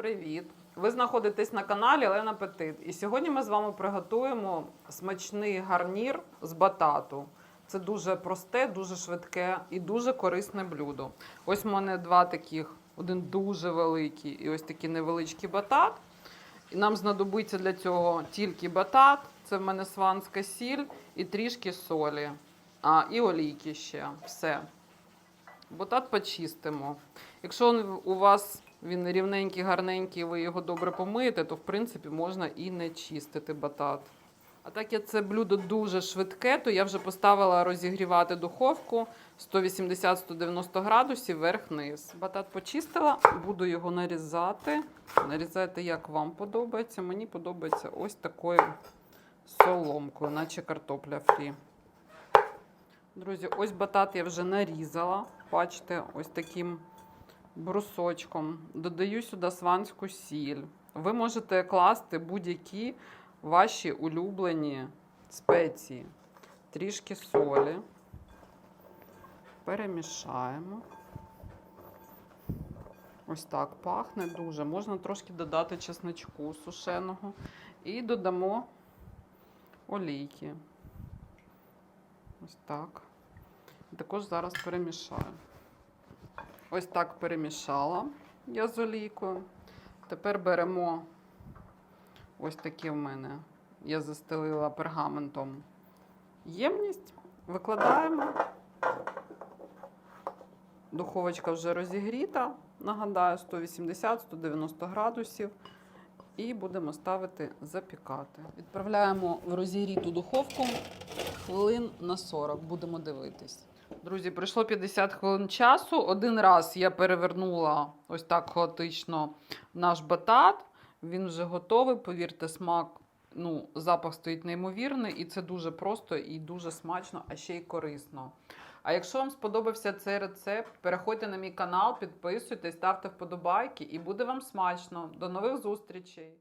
привіт! Ви знаходитесь на каналі Лена Петит. І сьогодні ми з вами приготуємо смачний гарнір з батату. Це дуже просте, дуже швидке і дуже корисне блюдо. Ось у мене два таких: один дуже великий і ось такий невеличкий батат. І нам знадобиться для цього тільки батат, це в мене сванська сіль і трішки солі. А, і олійки ще. Все. Батат почистимо. Якщо у вас він рівненький, гарненький, ви його добре помиєте, то в принципі можна і не чистити батат. А так як це блюдо дуже швидке, то я вже поставила розігрівати духовку 180-190 градусів вверх-вниз. Батат почистила, буду його нарізати. Нарізайте, як вам подобається. Мені подобається ось такою соломкою, наче картопля фрі. Друзі, ось батат я вже нарізала. Бачите, ось таким брусочком. Додаю сюди сванську сіль. Ви можете класти будь-які ваші улюблені спеції. Трішки солі. Перемішаємо. Ось так пахне дуже. Можна трошки додати чесничку сушеного. І додамо олійки. Ось так. Також зараз перемішаю. Ось так перемішала я з олійкою. Тепер беремо ось такі в мене. Я застелила пергаментом ємність, викладаємо. Духовочка вже розігріта, нагадаю, 180-190 градусів. І будемо ставити запікати. Відправляємо в розігріту духовку хвилин на 40. Будемо дивитись. Друзі, пройшло 50 хвилин часу. Один раз я перевернула ось так хаотично наш батат. Він вже готовий. Повірте, смак, ну, запах стоїть неймовірний, і це дуже просто і дуже смачно, а ще й корисно. А якщо вам сподобався цей рецепт, переходьте на мій канал, підписуйтесь, ставте вподобайки, і буде вам смачно. До нових зустрічей!